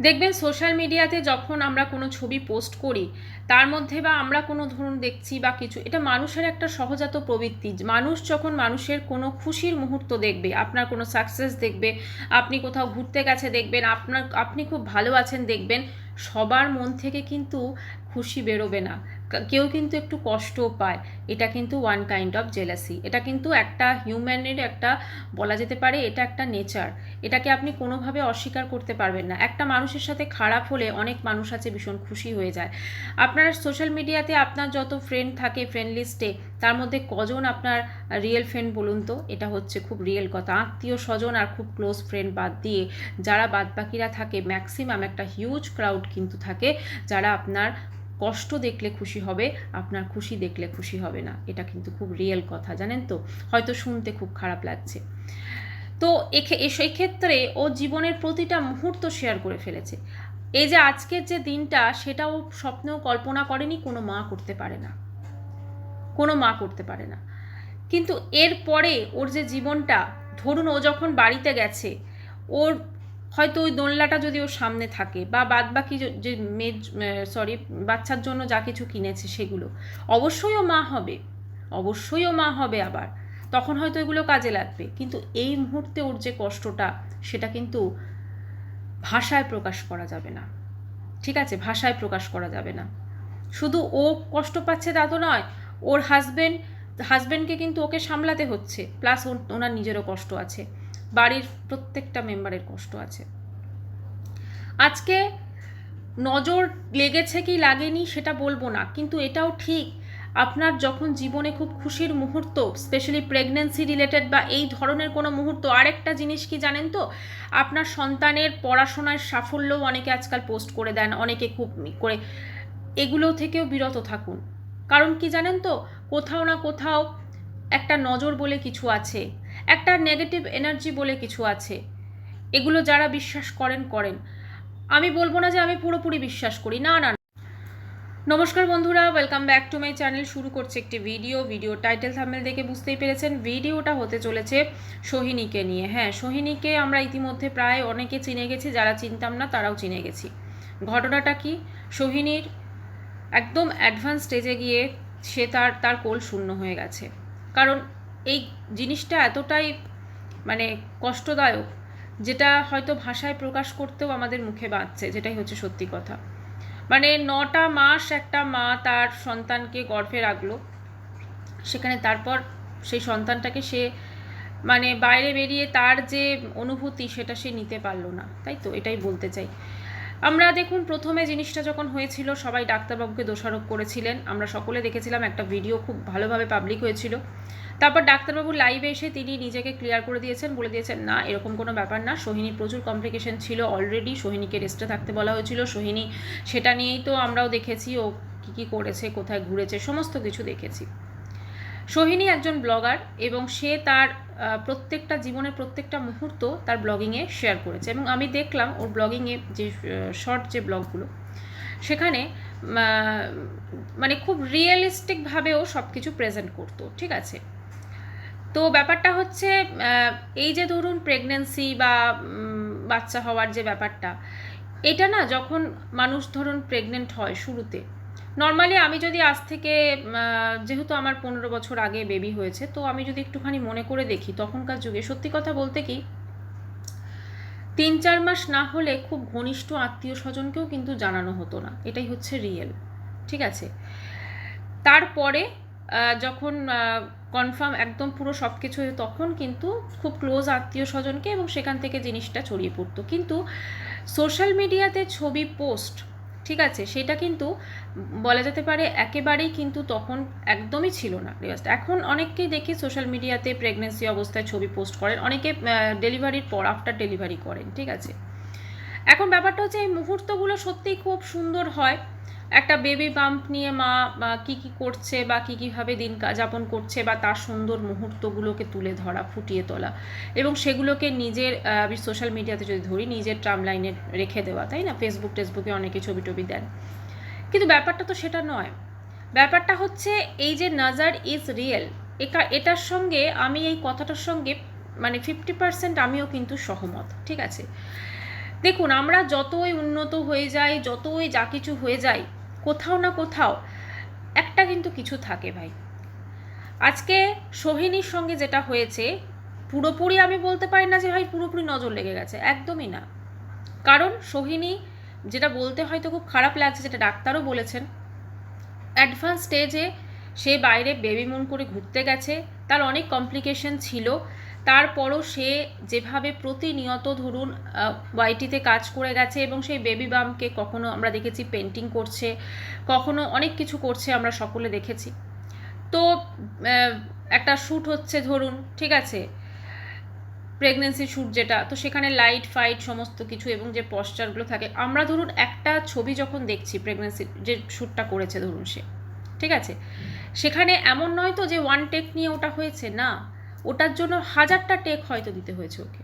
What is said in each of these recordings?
দেখবেন সোশ্যাল মিডিয়াতে যখন আমরা কোনো ছবি পোস্ট করি, তার মধ্যে বা আমরা কোনো ধরুন দেখছি বা কিছু, এটা মানুষের একটা সহজাত প্রবৃত্তি। মানুষ যখন মানুষের কোনো খুশির মুহূর্ত দেখবে, আপনার কোনো সাকসেস দেখবে, আপনি কোথাও ঘুরতে গেছে দেখবেন, আপনার, আপনি খুব ভালো আছেন দেখবেন, সবার মন থেকে কিন্তু খুশি বেরোবে না। কেউ কিন্তু একটু কষ্ট পায়। এটা কিন্তু ওয়ান কাইন্ড অফ জেলাসি এটা কিন্তু একটা হিউম্যানের একটা, বলা যেতে পারে এটা একটা নেচার এটাকে আপনি কোনোভাবে অস্বীকার করতে পারবেন না। একটা মানুষের সাথে খারাপ হলে অনেক মানুষ আছে ভীষণ খুশি হয়ে যায়। আপনার সোশ্যাল মিডিয়াতে আপনার যত ফ্রেন্ড থাকে ফ্রেন্ড লিস্টে তার মধ্যে কজন আপনার রিয়েল ফ্রেন্ড বলুন তো? এটা হচ্ছে খুব রিয়েল কথা। আত্মীয় স্বজন আর খুব ক্লোজ ফ্রেন্ড বাদ দিয়ে যারা বাদবাকিরা থাকে ম্যাক্সিমাম একটা হিউজ ক্রাউড কিন্তু থাকে, যারা আপনার কষ্ট দেখলে খুশি হবে, আপনার খুশি দেখলে খুশি হবে না। এটা কিন্তু খুব রিয়েল কথা, জানেন তো? হয়তো শুনতে খুব খারাপ লাগছে। তো সেই ক্ষেত্রে ও জীবনের প্রতিটা মুহূর্ত শেয়ার করে ফেলেছে। এই যে আজকের যে দিনটা, সেটাও স্বপ্নেও কল্পনা করেনি, কোনো মা করতে পারে না। কোনো মা করতে পারে না। কিন্তু এরপরে ওর যে জীবনটা, ধরুন ও যখন বাড়িতে গেছে, ওর হয়তো ওই দোলনাটা যদি ওর সামনে থাকে বা বাদবাকি যে- যে মেয়ে সরি বাচ্চার জন্য যা কিছু কিনেছে সেগুলো। অবশ্যই ও মা হবে। অবশ্যই ও মা হবে আবার। তখন হয়তো এগুলো কাজে লাগবে। কিন্তু এই মুহূর্তে ওর যে কষ্টটা, সেটা কিন্তু ভাষায় প্রকাশ করা যাবে না। ঠিক আছে? ভাষায় প্রকাশ করা যাবে না। শুধু ও কষ্ট পাচ্ছে তা তো নয়, ওর হাজবেন্ড হাজবেন্ডকে কিন্তু ওকে সামলাতে হচ্ছে। প্লাস ওনার নিজেরও কষ্ট আছে। বাড়ির প্রত্যেকটা মেম্বারের কষ্ট আছে। আজকে নজর লেগেছে কি লাগেনি সেটা বলব না, কিন্তু এটাও ঠিক। আপনার যখন জীবনে খুব খুশির মুহূর্ত স্পেশালি প্রেগনেন্সি রিলেটেড বা এই ধরনের কোনো মুহূর্ত, আরেকটা জিনিস কি জানেন তো? আপনার সন্তানের পড়াশোনার সাফল্যও অনেকে আজকাল পোস্ট করে দেন, অনেকে খুব করে, এগুলো থেকেও বিরত থাকুন। কারণ কি জানেন তো? কোথাও না কোথাও একটা নজর বলে কিছু আছে। একটা নেগেটিভ এনার্জি বলে কিছু আছে। এগুলো যারা বিশ্বাস করেন করেন। আমি বলব না যে আমি পুরোপুরি বিশ্বাস করি। না না। নমস্কার বন্ধুরা welcome back to my channel শুরু করছে একটি ভিডিও ভিডিও টাইটেল থাম্বেল দেখে বুঝতেই পেরেছেন ভিডিওটা হতে চলেছে সোহিনীকে নিয়ে। হ্যাঁ সোহিনীকে আমরা ইতিমধ্যে প্রায় অনেকে চিনে গেছি, যারা চিনতাম না তারাও চিনে গেছি। ঘটনাটা কি? সোহিনীর একদম অ্যাডভান্স স্টেজে গিয়ে সে তার তার কোল শূন্য হয়ে গেছে। কারণ এই জিনিসটা এতটাই মানে কষ্টদায়ক, যেটা হয়তো ভাষায় প্রকাশ করতেও আমাদের মুখে বাঁধছে, যেটাই হচ্ছে সত্যি কথা। মানে নটা মাস একটা মা তার সন্তানকে গর্ভে রাখল, সেখানে তারপর সেই সন্তানটাকে সে মানে বাইরে বেরিয়ে তার যে অনুভূতি সেটা সে নিতে পারল না, তাই তো? এটাই বলতে চাই। আমরা দেখুন, প্রথমে জিনিসটা যখন হয়েছিল, সবাই ডাক্তারবাবুকে দোষারোপ করেছিলেন। আমরা সকলে দেখেছিলাম একটা ভিডিও খুব ভালোভাবে পাবলিক হয়েছিল। তারপর ডাক্তারবাবু লাইভে এসে তিনি নিজেকে ক্লিয়ার করে দিয়েছেন, বলে দিয়েছেন, না, এরকম কোনো ব্যাপার না। সোহিনীর প্রচুর কমপ্লিকেশন ছিল অলরেডি সোহিনীকে রেস্টে থাকতে বলা হয়েছিল। সোহিনী, সেটা নিয়েই তো আমরাও দেখেছি, ও কী কী করেছে, কোথায় ঘুরেছে, সমস্ত কিছু দেখেছি। সোহিনী একজন ব্লগার এবং সে তার প্রত্যেকটা জীবনের প্রত্যেকটা মুহূর্ত তার ব্লগিংয়ে শেয়ার করেছে এবং আমি দেখলাম ওর ব্লগিংয়ে যে শর্ট যে ব্লগগুলো সেখানে মানে খুব রিয়েলিস্টিকভাবেও সব কিছু প্রেজেন্ট করতো, ঠিক আছে? তো ব্যাপারটা হচ্ছে এই যে ধরুন প্রেগনেন্সি বা বাচ্চা হওয়ার যে ব্যাপারটা, এটা না যখন মানুষ ধরুন প্রেগনেন্ট হয় শুরুতে নর্মালি আমি যদি আজ থেকে যেহেতু আমার পনেরো বছর আগে বেবি হয়েছে, তো আমি যদি একটুখানি মনে করে দেখি তখনকার যুগে, সত্যি কথা বলতে কি, তিন চার মাস না হলে খুব ঘনিষ্ঠ আত্মীয় স্বজনকেও কিন্তু জানানো হতো না। এটাই হচ্ছে রিয়েল ঠিক আছে? তারপরে যখন কনফার্ম একদম পুরো সব কিছু তখন কিন্তু খুব ক্লোজ আত্মীয় স্বজনকে এবং সেখান থেকে জিনিসটা ছড়িয়ে পড়তো। কিন্তু সোশ্যাল মিডিয়াতে ছবি পোস্ট ঠিক আছে, সেটা কিন্তু বলা যেতে পারে একেবারেই কিন্তু তখন একদমই ছিল না। রেওয়াজটা এখন অনেককেই দেখি সোশ্যাল মিডিয়াতে প্রেগনেন্সি অবস্থায় ছবি পোস্ট করেন, অনেকে ডেলিভারির পর আফটার ডেলিভারি করেন, ঠিক আছে। এখন ব্যাপারটা হচ্ছে এই মুহূর্তগুলো সত্যিই খুব সুন্দর হয়। একটা বেবি বাম্প নিয়ে মা কী কী করছে বা কী কীভাবে দিন যাপন করছে বা তার সুন্দর মুহূর্তগুলোকে তুলে ধরা, ফুটিয়ে তোলা এবং সেগুলোকে নিজের আমি সোশ্যাল মিডিয়াতে যদি ধরি, নিজের ট্রাম লাইনে রেখে দেওয়া, তাই না? ফেসবুক টেসবুকে অনেকে ছবি টবি দেন। কিন্তু ব্যাপারটা তো সেটা নয়। ব্যাপারটা হচ্ছে এই যে নাজার ইজ রিয়েল একা, এটার সঙ্গে আমি এই কথাটার সঙ্গে মানে ফিফটি পার্সেন্ট আমিও কিন্তু সহমত, ঠিক আছে? দেখুন, আমরা যতই উন্নত হয়ে যাই, যতই যা কিছু হয়ে যাই কোথাও না কোথাও একটা কিন্তু কিছু থাকে ভাই। আজকে সোহিনীর সঙ্গে যেটা হয়েছে, পুরোপুরি আমি বলতে পারি না যে ভাই পুরোপুরি নজর লেগে গেছে, একদমই না। কারণ সোহিনী যেটা বলতে হয়তো খুব খারাপ লাগছে, যেটা ডাক্তারও বলেছেন, অ্যাডভান্স স্টেজে সে বাইরে বেবি মুন করে ঘুরতে গেছে, তার অনেক কমপ্লিকেশন ছিল তারপরও সে যেভাবে প্রতিনিয়ত ধরুন ওয়াইটিতে কাজ করে গেছে এবং সেই বেবি বামকে কখনো আমরা দেখেছি পেন্টিং করছে, কখনো অনেক কিছু করছে আমরা সকলে দেখেছি। তো একটা শ্যুট হচ্ছে ধরুন, ঠিক আছে? প্রেগনেন্সি শ্যুট যেটা, তো সেখানে লাইট ফাইট সমস্ত কিছু এবং যে পশ্চারগুলো থাকে, আমরা ধরুন একটা ছবি যখন দেখছি প্রেগনেন্সি যে শ্যুটটা করেছে ধরুন সে, ঠিক আছে? সেখানে এমন নয় তো যে ওয়ান টেক নিয়ে ওটা হয়েছে, না। ওটার জন্য হাজারটা টেক হয়তো দিতে হয়েছে ওকে।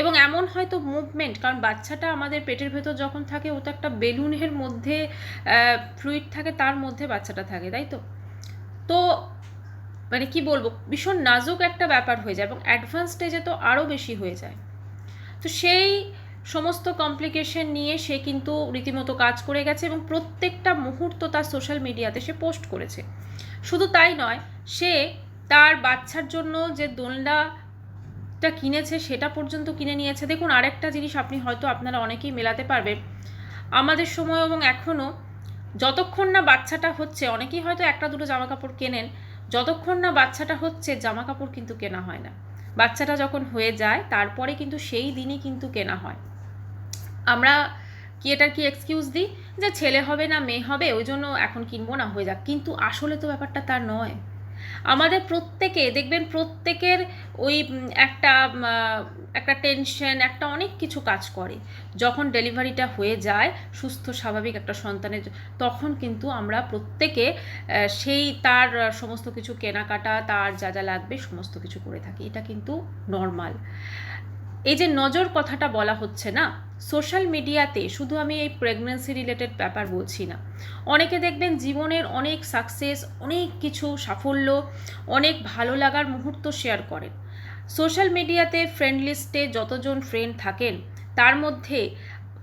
এবং এমন হয়তো মুভমেন্ট কারণ বাচ্চাটা আমাদের পেটের ভেতর যখন থাকে, ও তো একটা বেলুনের মধ্যে ফ্লুইড থাকে, তার মধ্যে বাচ্চাটা থাকে, তাই তো? তো মানে কি বলব, ভীষণ নাজুক একটা ব্যাপার হয়ে যায় এবং অ্যাডভান্স স্টেজে তো আরও বেশি হয়ে যায়। তো সেই সমস্ত কমপ্লিকেশন নিয়ে সে কিন্তু রীতিমতো কাজ করে গেছে এবং প্রত্যেকটা মুহূর্ত তার সোশ্যাল মিডিয়াতে সে পোস্ট করেছে। শুধু তাই নয়, সে তার বাচ্চার জন্য যে দোলনাটা কিনেছে, সেটা পর্যন্ত কিনে নিয়েছে। দেখুন, আরেকটা জিনিস আপনি হয়তো আপনারা অনেকেই মেলাতে পারবেন। আমাদের সময় এবং এখনও যতক্ষণ না বাচ্চাটা হচ্ছে, অনেকেই হয়তো একটা দুটো জামা কাপড় কেনেন, যতক্ষণ না বাচ্চাটা হচ্ছে জামা কাপড় কিন্তু কেনা হয় না। বাচ্চাটা যখন হয়ে যায়, তারপরে কিন্তু সেই দিনই কিন্তু কেনা হয়। আমরা কি এটার কি এক্সকিউজ দিই? যে ছেলে হবে না, মেয়ে হবে, ওই জন্য এখন কিনবো না, হয়ে যাক। কিন্তু আসলে তো ব্যাপারটা তার নয়। আমাদের প্রত্যেকে, দেখবেন প্রত্যেকের ওই একটা একটা টেনশন একটা অনেক কিছু কাজ করে। যখন ডেলিভারিটা হয়ে যায়, সুস্থ, স্বাভাবিক একটা সন্তানের তখন কিন্তু আমরা প্রত্যেকে সেই তার সমস্ত কিছু কেনাকাটা, তার যা যা লাগবে সমস্ত কিছু করে থাকি। এটা কিন্তু নর্মাল এই যে নজর কথাটা বলা হচ্ছে না সোশ্যাল মিডিয়াতে শুধু আমি এই প্রেগনেন্সি রিলেটেড ব্যাপার বলছি না। অনেকে দেখবেন জীবনের অনেক সাকসেস অনেক কিছু সাফল্য, অনেক ভালো লাগার মুহূর্ত শেয়ার করেন। সোশ্যাল মিডিয়াতে ফ্রেন্ড লিস্টে যতজন ফ্রেন্ড থাকেন, তার মধ্যে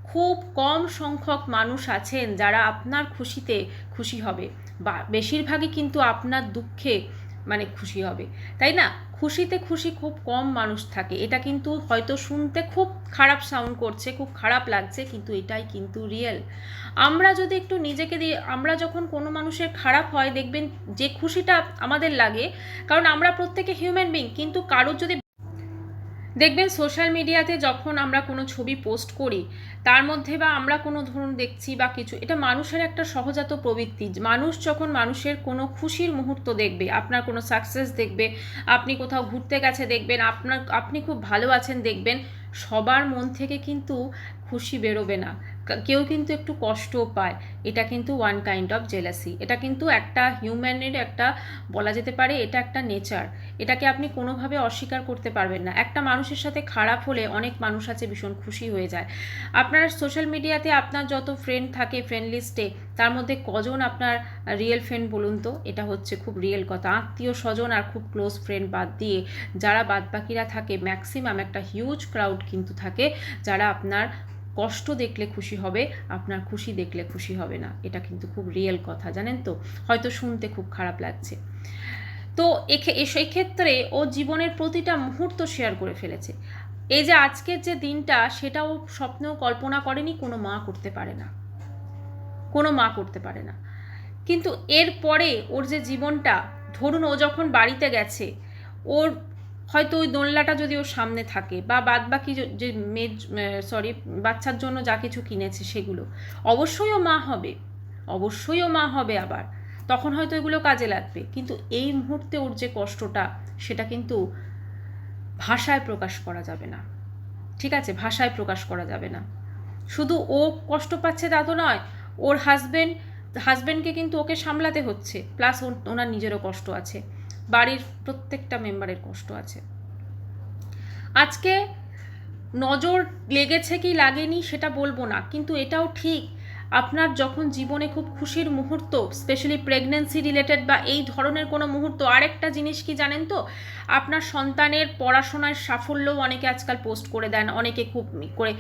খুব কম সংখ্যক মানুষ আছেন যারা আপনার খুশিতে খুশি হবে। বা, বেশিরভাগই কিন্তু আপনার দুঃখে মানে খুশি হবে। তাই না? খুশিতে খুশি খুব কম মানুষ থাকে। এটা কিন্তু হয়তো শুনতে খুব খারাপ সাউন্ড করছে, খুব খারাপ লাগছে, কিন্তু এটাই কিন্তু রিয়েল আমরা যদি একটু নিজেকে দিয়ে, আমরা যখন কোনো মানুষের খারাপ হয়, দেখবেন যে খুশিটা আমাদের লাগে, কারণ আমরা প্রত্যেকে হিউম্যান বিং কিন্তু কারোর যদি দেখবেন সোশ্যাল মিডিয়াতে যখন আমরা কোনো ছবি পোস্ট করি, তার মধ্যে বা আমরা কোনো ধরুন দেখছি বা কিছু, এটা মানুষের একটা সহজাত প্রবৃত্তি। মানুষ যখন মানুষের কোনো খুশির মুহূর্ত দেখবে, আপনার কোনো সাকসেস দেখবে, আপনি কোথাও ঘুরতে গেছে দেখবেন, আপনার, আপনি খুব ভালো আছেন দেখবেন, সবার মন থেকে কিন্তু খুশি বেরোবে না। কেউ কিন্তু একটু কষ্টও পায়। এটা কিন্তু ওয়ান কাইন্ড অফ জেলাসি এটা কিন্তু একটা হিউম্যানের একটা, বলা যেতে পারে এটা একটা নেচার এটাকে আপনি কোনোভাবে অস্বীকার করতে পারবেন না। একটা মানুষের সাথে খারাপ হলে অনেক মানুষ আছে ভীষণ খুশি হয়ে যায়। আপনার সোশ্যাল মিডিয়াতে আপনার যত ফ্রেন্ড থাকে ফ্রেন্ড লিস্টে তার মধ্যে কজন আপনার রিয়েল ফ্রেন্ড বলুন তো? এটা হচ্ছে খুব রিয়েল কথা। আত্মীয় স্বজন আর খুব ক্লোজ ফ্রেন্ড বাদ দিয়ে যারা বাদবাকিরা থাকে ম্যাক্সিমাম একটা হিউজ ক্রাউড কিন্তু থাকে, যারা আপনার কষ্ট দেখলে খুশি হবে, আপনার খুশি দেখলে খুশি হবে না। এটা কিন্তু খুব রিয়েল কথা, জানেন তো? হয়তো শুনতে খুব খারাপ লাগছে। তো সেই ক্ষেত্রে ও জীবনের প্রতিটা মুহূর্ত শেয়ার করে ফেলেছে। এই যে আজকের যে দিনটা, সেটাও স্বপ্নেও কল্পনা করেনি, কোনো মা করতে পারে না। কোনো মা করতে পারে না। কিন্তু এরপরে ওর যে জীবনটা, ধরুন ও যখন বাড়িতে গেছে, ওর হয়তো ওই দোলনাটা যদি ওর সামনে থাকে বা বাদ বাকি যে মেয়ে সরি বাচ্চার জন্য যা কিছু কিনেছে সেগুলো। অবশ্যই ও মা হবে। অবশ্যই ও মা হবে আবার। তখন হয়তো এগুলো কাজে লাগবে। কিন্তু এই মুহূর্তে ওর যে কষ্টটা, সেটা কিন্তু ভাষায় প্রকাশ করা যাবে না। ঠিক আছে? ভাষায় প্রকাশ করা যাবে না। শুধু ও কষ্ট পাচ্ছে তা তো নয়, ওর হাজবেন্ড হাজবেন্ডকে কিন্তু ওকে সামলাতে হচ্ছে। প্লাস ওনার নিজেরও কষ্ট আছে। বাড়ির প্রত্যেকটা মেম্বারের কষ্ট আছে। আজকে নজর লেগেছে কি লাগেনি সেটা বলব না, কিন্তু এটাও ঠিক। আপনার যখন জীবনে খুব খুশির মুহূর্ত স্পেশালি প্রেগনেন্সি রিলেটেড বা এই ধরনের কোনো মুহূর্ত, আরেকটা জিনিস কি জানেন তো? আপনার সন্তানের পড়াশোনার সাফল্যও অনেকে আজকাল পোস্ট করে দেন, অনেকে খুব করে।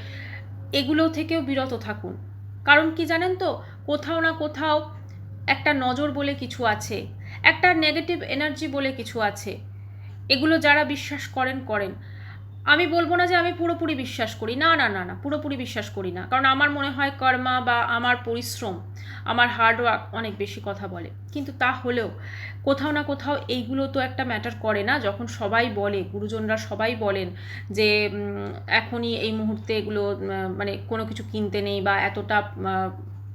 এগুলো থেকেও বিরত থাকুন। কারণ কি জানেন তো? কোথাও না কোথাও একটা নজর বলে কিছু আছে। একটা নেগেটিভ এনার্জি বলে কিছু আছে। এগুলো যারা বিশ্বাস করেন করেন। আমি বলব না যে আমি পুরোপুরি বিশ্বাস করি। না না না না, পুরোপুরি বিশ্বাস করি না। কারণ আমার মনে হয় কর্মা বা আমার পরিশ্রম, আমার হার্ডওয়ার্ক অনেক বেশি কথা বলে। কিন্তু তা হলেও কোথাও না কোথাও এইগুলো তো একটা ম্যাটার করে না। যখন সবাই বলে, গুরুজনরা সবাই বলেন যে এখনই এই মুহূর্তে এগুলো মানে কোনো কিছু কিনতে নেই বা এতটা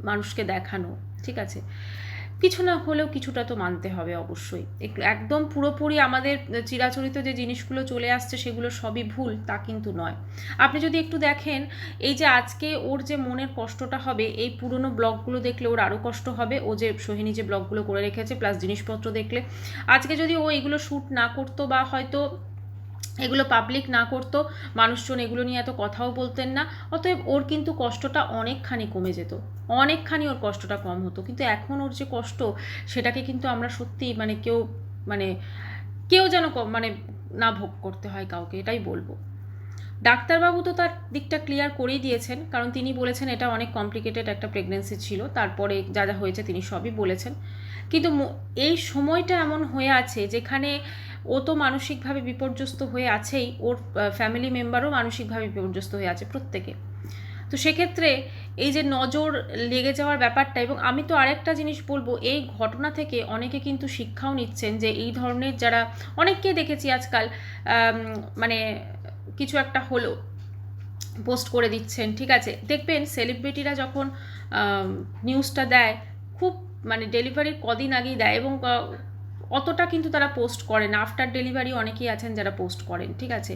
মানুষকে দেখানো, ঠিক আছে? কিছু না হলেও কিছুটা তো মানতে হবে অবশ্যই। একদম পুরোপুরি আমাদের চিরাচরিত যে জিনিসগুলো চলে আসছে সেগুলো সবই ভুল, তা কিন্তু নয়। আপনি যদি একটু দেখেন, এই যে আজকে ওর যে মনের কষ্টটা হবে, এই পুরনো ব্লগগুলো দেখলে ওর আরও কষ্ট হবে। ও যে সোহিনী যে ব্লগগুলো করে রেখেছে, প্লাস জিনিসপত্র দেখলে। আজকে যদি ও এগুলো শ্যুট না করতো বা হয়তো এগুলো পাবলিক না করতো, মানুষজন এগুলো নিয়ে এত কথাও বলতেন না, অতএব ওর কিন্তু কষ্টটা অনেকখানি কমে যেত। অনেকখানি ওর কষ্টটা কম হতো। কিন্তু এখন ওর যে কষ্ট, সেটাকে কিন্তু আমরা সত্যি মানে কেউ মানে কেউ যেন মানে না ভোগ করতে হয় কাউকে, এটাই বলব। ডাক্তারবাবু তো তার দিকটা ক্লিয়ার করেই দিয়েছেন, কারণ তিনি বলেছেন এটা অনেক কমপ্লিকেটেড একটা প্রেগনেন্সি ছিল, তারপরে যা যা হয়েছে তিনি সবই বলেছেন। কিন্তু এই সময়টা এমন হয়ে আছে যেখানে ও তো মানসিকভাবে বিপর্যস্ত হয়ে আছেই, ওর ফ্যামিলি মেম্বারও মানসিকভাবে বিপর্যস্ত হয়ে আছে প্রত্যেকে। তো সেক্ষেত্রে এই যে নজর লেগে যাওয়ার ব্যাপারটা, এবং আমি তো আরেকটা জিনিস বলব, এই ঘটনা থেকে অনেকে কিন্তু শিক্ষাও নিচ্ছেন যে এই ধরনের যারা, অনেককেই দেখেছি আজকাল মানে কিছু একটা হলো পোস্ট করে দিচ্ছেন, ঠিক আছে? দেখবেন সেলিব্রিটিরা যখন নিউজটা দেয়, খুব মানে ডেলিভারির কদিন আগেই দেয় এবং অতটা কিন্তু তারা পোস্ট করে না। আফটার ডেলিভারি অনেকেই আছেন যারা পোস্ট করেন, ঠিক আছে?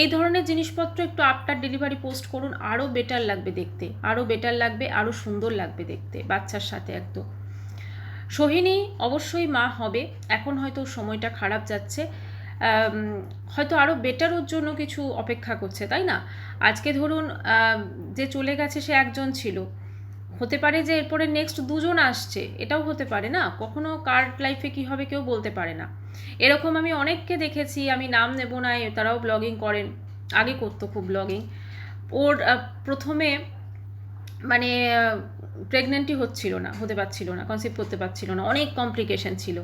এই ধরনের জিনিসপত্র একটু আফটার ডেলিভারি পোস্ট করুন আরও বেটার লাগবে দেখতে। আরও বেটার লাগবে আরও সুন্দর লাগবে দেখতে, বাচ্চার সাথে একদম। সোহিনী অবশ্যই মা হবে, এখন হয়তো সময়টা খারাপ যাচ্ছে। হয়তো আরও বেটার ওর জন্য কিছু অপেক্ষা করছে, তাই না? আজকে ধরুন যে চলে গেছে সে একজন ছিল। হতে পারে যে এরপরে নেক্সট দুজন আসছে, এটাও হতে পারে না? কখনো কার লাইফে কী হবে কেউ বলতে পারে না। এরকম আমি অনেককে দেখেছি, আমি নাম নেব না, তারাও ব্লগিং করেন। আগে করতো খুব ব্লগিং ওর প্রথমে মানে প্রেগনেন্টই হচ্ছিল না, হতে পারছিল না কনসিভ করতে পারছিল না, অনেক কমপ্লিকেশন ছিল।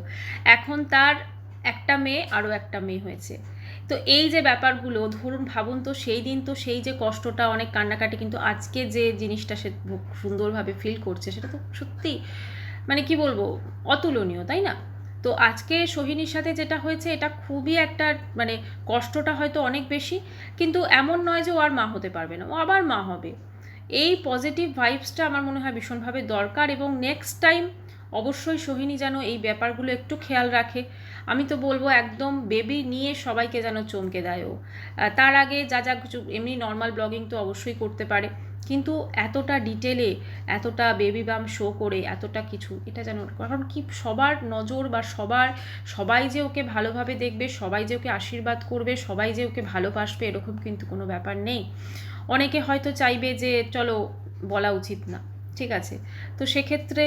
এখন তার একটা মেয়ে, আরও একটা মেয়ে হয়েছে। তো এই যে ব্যাপারগুলো, ধরুন ভাবুন তো সেই দিন তো সেই যে কষ্টটা, অনেক কান্নাকাটি, কিন্তু আজকে যে জিনিসটা সে সুন্দরভাবে ফিল করছে, সেটা তো সত্যি মানে কি বলব, অতুলনীয়, তাই না? তো আজকে সোহিনীর সাথে যেটা হয়েছে, এটা খুবই একটা মানে কষ্টটা হয়তো অনেক বেশি, কিন্তু এমন নয় যে ও আর মা হতে পারবে না, ও আবার মা হবে। এই পজিটিভ ভাইবসটা আমার মনে হয় ভীষণভাবে দরকার এবং নেক্সট টাইম অবশ্যই সোহিনী যেন এই ব্যাপারগুলো একটু খেয়াল রাখে। আমি তো বলব একদম বেবি নিয়ে সবাইকে যেন চমকে দেয় ও। তার আগে যা যা কিছু এমনি নর্মাল ব্লগিং তো অবশ্যই করতে পারে, কিন্তু এতটা ডিটেলে এতটা বেবি বাম শো করে, এতটা কিছু, এটা যেন, কারণ কি সবার নজর বা সবার, সবাই যে ওকে ভালোভাবে দেখবে, সবাই যে ওকে আশীর্বাদ করবে, সবাই যে ওকে ভালোবাসবে, এরকম কিন্তু কোনো ব্যাপার নেই। অনেকে হয়তো চাইবে যে, চলো, বলা উচিত না। ঠিক আছে? তো সেক্ষেত্রে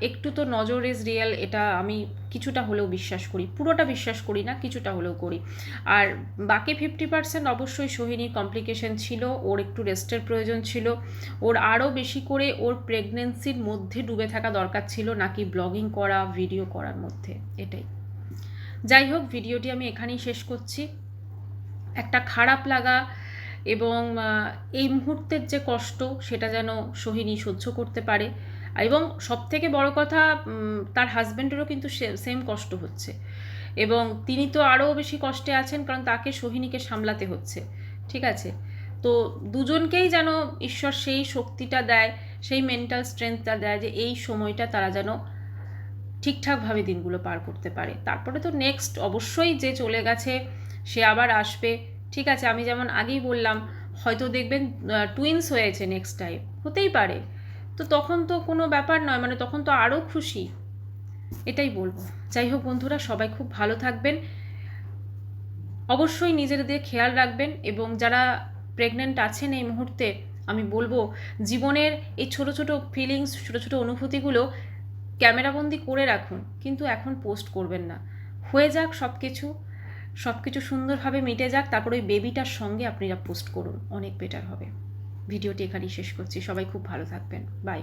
একটু তো নজর ইজ রিয়েল এটা আমি কিছুটা হলেও বিশ্বাস করি। পুরোটা বিশ্বাস করি না, কিছুটা হলেও করি। আর বাকি ফিফটি পার্সেন্ট অবশ্যই সোহিনীর কমপ্লিকেশন ছিল, ওর একটু রেস্টের প্রয়োজন ছিল। ওর আরও বেশি করে ওর প্রেগনেন্সির মধ্যে ডুবে থাকা দরকার ছিল, নাকি ব্লগিং করা ভিডিও করার মধ্যে, এটাই। যাই হোক ভিডিওটি আমি এখানেই শেষ করছি। একটা খারাপ লাগা এবং এই মুহূর্তের যে কষ্ট, সেটা যেন সোহিনী সহ্য করতে পারে। এবং সব থেকে বড় কথা তার হাজব্যান্ডেরও কিন্তু সেম কষ্ট হচ্ছে। এবং তিনি তো আরও বেশি কষ্টে আছেন, কারণ তাকে সোহিনীকে সামলাতে হচ্ছে। ঠিক আছে? তো দুজনকেই যেন ঈশ্বর সেই শক্তিটা দেয়, সেই মেন্টাল স্ট্রেংথটা দেয় যে এই সময়টা তারা যেন ঠিকঠাকভাবে দিনগুলো পার করতে পারে। তারপরে তো নেক্সট অবশ্যই যে চলে গেছে, সে আবার আসবে। ঠিক আছে? আমি যেমন আগেই বললাম, হয়তো দেখবেন টুইন্স হয়েছে নেক্সট টাইম হতেই পারে। তো তখন তো কোনো ব্যাপার নয় মানে তখন তো আরও খুশি। এটাই বলব। যাই হোক বন্ধুরা, সবাই খুব ভালো থাকবেন। অবশ্যই নিজেদের খেয়াল রাখবেন এবং যারা প্রেগনেন্ট আছেন এই মুহূর্তে, আমি বলব জীবনের এই ছোট ছোট ফিলিংস ছোট ছোট অনুভূতিগুলো ক্যামেরাবন্দি করে রাখুন, কিন্তু এখন পোস্ট করবেন না। হয়ে যাক সব কিছু সব কিছু সুন্দরভাবে মিটে যাক, তারপর ওই বেবিটার সঙ্গে আপনারা পোস্ট করুন, অনেক বেটার হবে। ভিডিওটি এখানেই শেষ করছি। সবাই খুব ভালো থাকবেন। বাই।